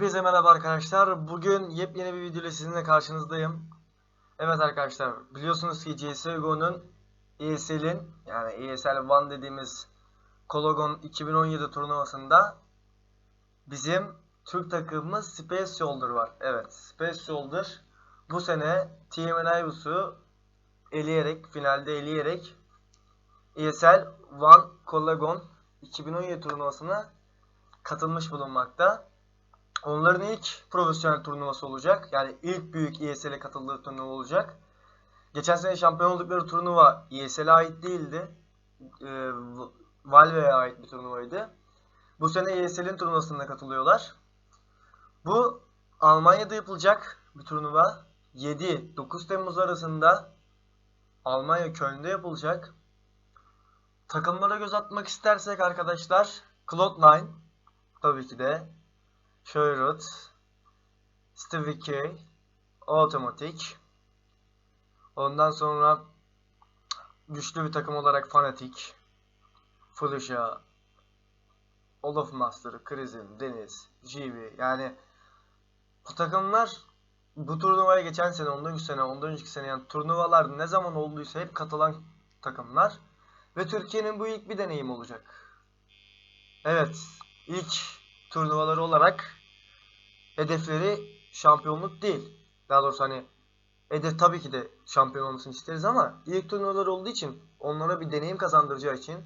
Hepinize merhaba arkadaşlar. Bugün yepyeni bir video ile sizinle karşınızdayım. Evet arkadaşlar, biliyorsunuz ki CSGO'nun ESL'in yani ESL One dediğimiz Kologon 2017 turnuvasında bizim Türk takımımız Space Shoulder var. Evet, Space Shoulder bu sene Team Enibus'u eleyerek, finalde eleyerek ESL One Kologon 2017 turnuvasına katılmış bulunmakta. Onların ilk profesyonel turnuvası olacak. Yani ilk büyük ESL'e katıldığı turnuva olacak. Geçen sene şampiyon oldukları turnuva ESL'e ait değildi. Ee, Valve'ye ait bir turnuvaydı. Bu sene ESL'in turnuvasına katılıyorlar. Bu Almanya'da yapılacak bir turnuva. 7-9 Temmuz arasında Almanya Köln'de yapılacak. Takımlara göz atmak istersek arkadaşlar Cloud9 tabii ki de Sherrod, Stevie K, Automatic. Ondan sonra güçlü bir takım olarak Fnatic, Felicia, Olaf Master, Krizim, Deniz, GB yani bu takımlar bu turnuvaya geçen sene, ondan önceki sene, ondan önceki sene yani turnuvalar ne zaman olduysa hep katılan takımlar ve Türkiye'nin bu ilk bir deneyim olacak. Evet, ilk turnuvaları olarak hedefleri şampiyonluk değil. Daha doğrusu hani hedef tabii ki de şampiyon olmasını isteriz ama ilk turnuvalar olduğu için onlara bir deneyim kazandıracağı için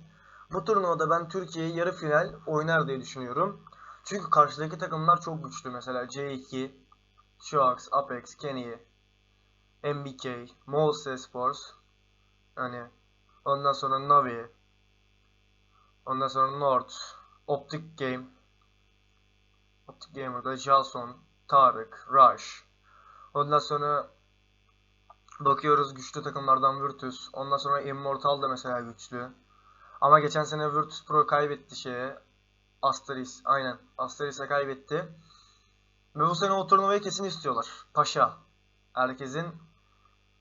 bu turnuvada ben Türkiye yarı final oynar diye düşünüyorum. Çünkü karşıdaki takımlar çok güçlü. Mesela C2, Shox, Apex, Kenny, MBK, Molse Sports. Yani ondan sonra Navi, ondan sonra North, Optic Game, Optic Gamer'da Jason, Tarık, Rush. Ondan sonra bakıyoruz güçlü takımlardan Virtus. Ondan sonra Immortal da mesela güçlü. Ama geçen sene Virtus Pro kaybetti şeye. Asteris. Aynen. Asteris'e kaybetti. Ve bu sene o turnuvayı kesin istiyorlar. Paşa. Herkesin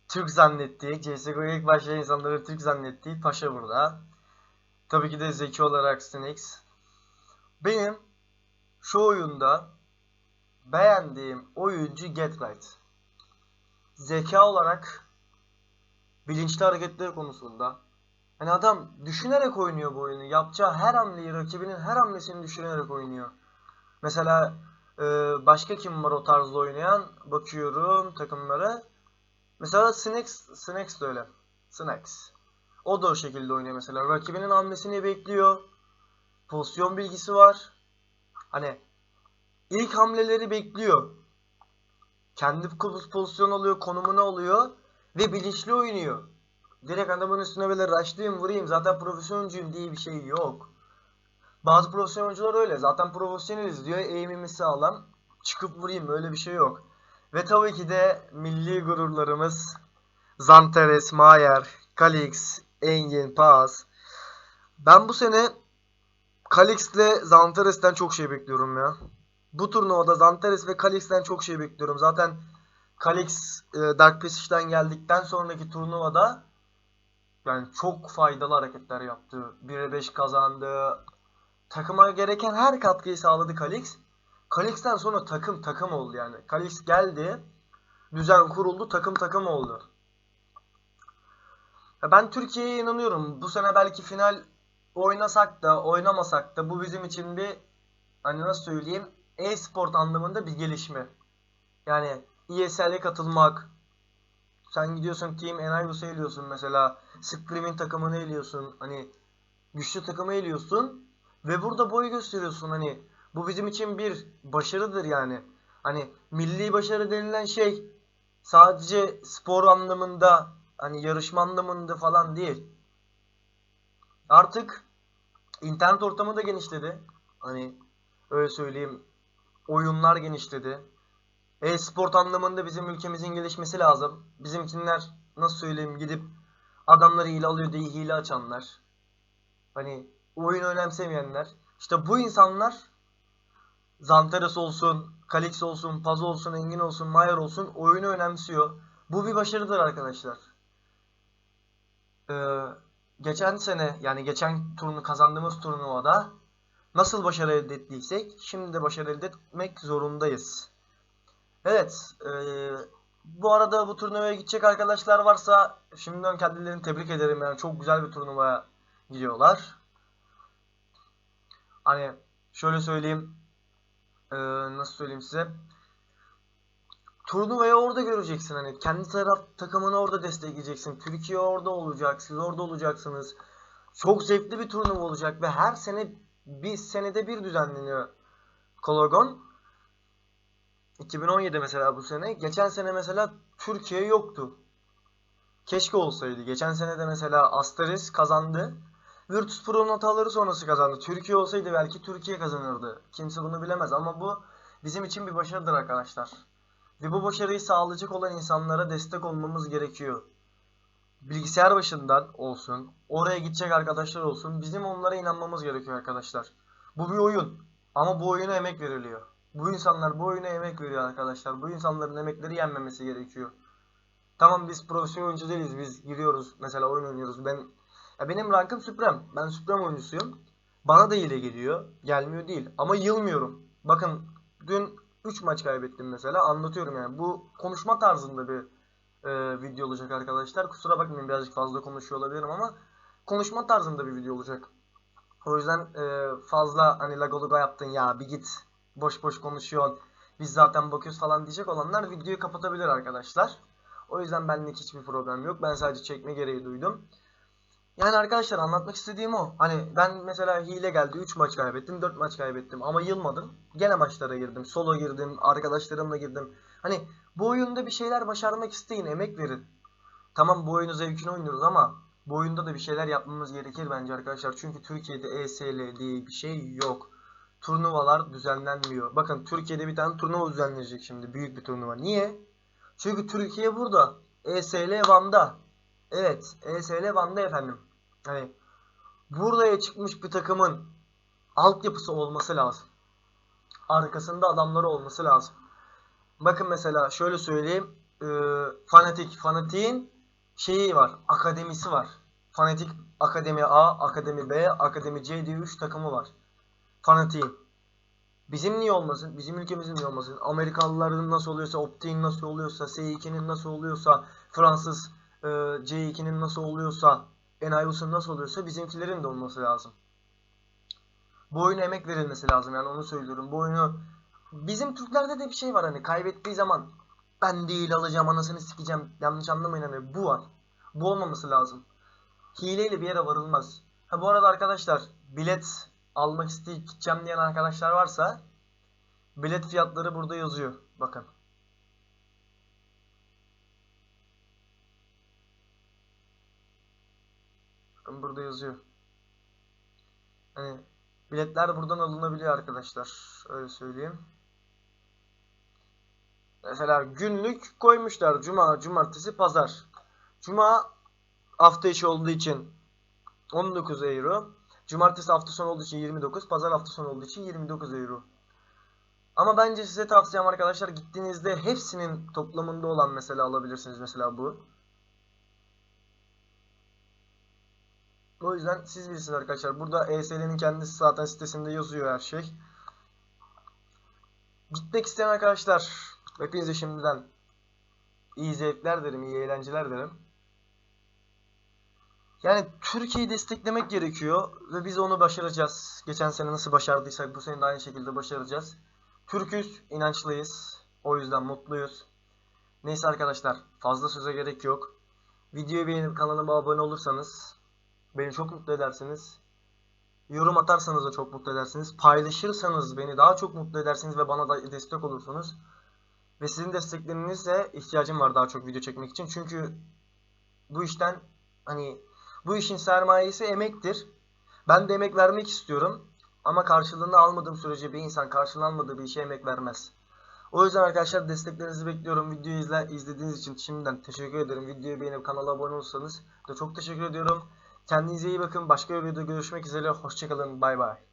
Türk zannettiği, CSGO'ya ilk başlayan insanları Türk zannettiği Paşa burada. Tabii ki de zeki olarak Snix. Benim şu oyunda beğendiğim oyuncu Get Right. Zeka olarak bilinçli hareketleri konusunda hani adam düşünerek oynuyor bu oyunu. Yapacağı her hamleyi, rakibinin her hamlesini düşünerek oynuyor. Mesela e, başka kim var o tarzda oynayan? Bakıyorum takımlara. Mesela Snax, Snax de öyle. Snax. O da o şekilde oynuyor mesela. Rakibinin hamlesini bekliyor. Pozisyon bilgisi var. Hani ilk hamleleri bekliyor. Kendi pozisyon alıyor, konumunu alıyor ve bilinçli oynuyor. Direkt adamın üstüne böyle rushlayayım, vurayım. Zaten profesyoncuyum diye bir şey yok. Bazı profesyonel oyuncular öyle. Zaten profesyoneliz diyor. Aim'imiz sağlam. Çıkıp vurayım. Öyle bir şey yok. Ve tabii ki de milli gururlarımız Zanteres, Mayer, Kalix, Engin, Paz. Ben bu sene Kalix ile Zanteres'ten çok şey bekliyorum ya. Bu turnuvada Zanteres ve Kalix'ten çok şey bekliyorum. Zaten Kalix e, Dark Passage'den geldikten sonraki turnuvada yani çok faydalı hareketler yaptı. 1'e 5 kazandı. Takıma gereken her katkıyı sağladı Kalix. Kalix'ten sonra takım takım oldu yani. Kalix geldi. Düzen kuruldu. Takım takım oldu. Ben Türkiye'ye inanıyorum. Bu sene belki final oynasak da oynamasak da bu bizim için bir hani nasıl söyleyeyim e-sport anlamında bir gelişme. Yani ESL'e katılmak sen gidiyorsun Team Enibus'u eliyorsun mesela Scream'in takımını eliyorsun hani güçlü takımı eliyorsun ve burada boy gösteriyorsun hani bu bizim için bir başarıdır yani. Hani milli başarı denilen şey sadece spor anlamında hani yarışma anlamında falan değil. Artık internet ortamı da genişledi. Hani öyle söyleyeyim oyunlar genişledi. E-sport anlamında bizim ülkemizin gelişmesi lazım. Bizimkinler nasıl söyleyeyim gidip adamları hile alıyor diye hile açanlar. Hani oyun önemsemeyenler. İşte bu insanlar Zanteres olsun, Kalix olsun, Paz olsun, Engin olsun, Mayer olsun oyunu önemsiyor. Bu bir başarıdır arkadaşlar. Ee, geçen sene yani geçen turnu kazandığımız turnuvada nasıl başarı elde ettiysek şimdi de başarı elde etmek zorundayız. Evet, eee, bu arada bu turnuvaya gidecek arkadaşlar varsa şimdiden kendilerini tebrik ederim yani çok güzel bir turnuvaya gidiyorlar. Hani şöyle söyleyeyim, eee, nasıl söyleyeyim size? Turnuvayı orada göreceksin hani kendi taraf takımını orada destekleyeceksin. Türkiye orada olacak, siz orada olacaksınız. Çok zevkli bir turnuva olacak ve her sene bir senede bir düzenleniyor Kologon. 2017 mesela bu sene. Geçen sene mesela Türkiye yoktu. Keşke olsaydı. Geçen sene de mesela Asteris kazandı. Virtus Pro'nun hataları sonrası kazandı. Türkiye olsaydı belki Türkiye kazanırdı. Kimse bunu bilemez ama bu bizim için bir başarıdır arkadaşlar. Ve bu başarıyı sağlayacak olan insanlara destek olmamız gerekiyor. Bilgisayar başından olsun, oraya gidecek arkadaşlar olsun, bizim onlara inanmamız gerekiyor arkadaşlar. Bu bir oyun ama bu oyuna emek veriliyor. Bu insanlar bu oyuna emek veriyor arkadaşlar. Bu insanların emekleri yenmemesi gerekiyor. Tamam biz profesyonel oyuncu değiliz. Biz giriyoruz mesela oyun oynuyoruz. Ben ya benim rankım Supreme. Ben Supreme oyuncusuyum. Bana da hile geliyor. Gelmiyor değil. Ama yılmıyorum. Bakın dün 3 maç kaybettim mesela. Anlatıyorum yani. Bu konuşma tarzında bir e, video olacak arkadaşlar. Kusura bakmayın birazcık fazla konuşuyor olabilirim ama konuşma tarzında bir video olacak. O yüzden e, fazla hani lagoluga yaptın ya bir git boş boş konuşuyorsun. Biz zaten bakıyoruz falan diyecek olanlar videoyu kapatabilir arkadaşlar. O yüzden benlik hiçbir problem yok. Ben sadece çekme gereği duydum. Yani arkadaşlar anlatmak istediğim o. Hani ben mesela hile geldi 3 maç kaybettim 4 maç kaybettim ama yılmadım. Gene maçlara girdim. Solo girdim. Arkadaşlarımla girdim. Hani bu oyunda bir şeyler başarmak isteyin. Emek verin. Tamam bu oyunu zevkini oynuyoruz ama bu oyunda da bir şeyler yapmamız gerekir bence arkadaşlar. Çünkü Türkiye'de ESL diye bir şey yok. Turnuvalar düzenlenmiyor. Bakın Türkiye'de bir tane turnuva düzenlenecek şimdi. Büyük bir turnuva. Niye? Çünkü Türkiye burada. ESL Van'da. Evet, ESL Van'da efendim. Hani buraya çıkmış bir takımın altyapısı olması lazım. Arkasında adamları olması lazım. Bakın mesela şöyle söyleyeyim. E, Fanatik, Fanatik'in şeyi var, akademisi var. Fanatik Akademi A, Akademi B, Akademi C diye 3 takımı var. Fanatik'in. Bizim niye olmasın? Bizim ülkemizin niye olmasın? Amerikalıların nasıl oluyorsa, Optik'in nasıl oluyorsa, S2'nin nasıl oluyorsa, Fransız e, C2'nin nasıl oluyorsa, Enayus'un nasıl oluyorsa bizimkilerin de olması lazım. Bu oyuna emek verilmesi lazım yani onu söylüyorum. Bu oyunu bizim Türklerde de bir şey var hani kaybettiği zaman ben değil alacağım anasını sikeceğim yanlış anlamayın hani bu var. Bu olmaması lazım. Hileyle bir yere varılmaz. Ha bu arada arkadaşlar bilet almak isteyip gideceğim diyen arkadaşlar varsa bilet fiyatları burada yazıyor. Bakın. Bakın burada yazıyor. Hani biletler buradan alınabiliyor arkadaşlar. Öyle söyleyeyim. Mesela günlük koymuşlar. Cuma, cumartesi, pazar. Cuma hafta içi olduğu için 19 euro. Cumartesi hafta sonu olduğu için 29. Pazar hafta sonu olduğu için 29 euro. Ama bence size tavsiyem arkadaşlar gittiğinizde hepsinin toplamında olan mesela alabilirsiniz mesela bu. O yüzden siz bilirsiniz arkadaşlar. Burada ESL'nin kendisi zaten sitesinde yazıyor her şey. Gitmek isteyen arkadaşlar hepinize şimdiden iyi zevkler derim, iyi eğlenceler derim. Yani Türkiye'yi desteklemek gerekiyor ve biz onu başaracağız. Geçen sene nasıl başardıysak bu sene de aynı şekilde başaracağız. Türküz, inançlıyız. O yüzden mutluyuz. Neyse arkadaşlar fazla söze gerek yok. Videoyu beğenip kanalıma abone olursanız beni çok mutlu edersiniz. Yorum atarsanız da çok mutlu edersiniz. Paylaşırsanız beni daha çok mutlu edersiniz ve bana da destek olursunuz. Ve sizin desteklerinizle ihtiyacım var daha çok video çekmek için. Çünkü bu işten hani bu işin sermayesi emektir. Ben de emek vermek istiyorum. Ama karşılığını almadığım sürece bir insan karşılığını almadığı bir işe emek vermez. O yüzden arkadaşlar desteklerinizi bekliyorum. Videoyu izle, izlediğiniz için şimdiden teşekkür ederim. Videoyu beğenip kanala abone olursanız da çok teşekkür ediyorum. Kendinize iyi bakın. Başka bir videoda görüşmek üzere. Hoşçakalın. Bay bay.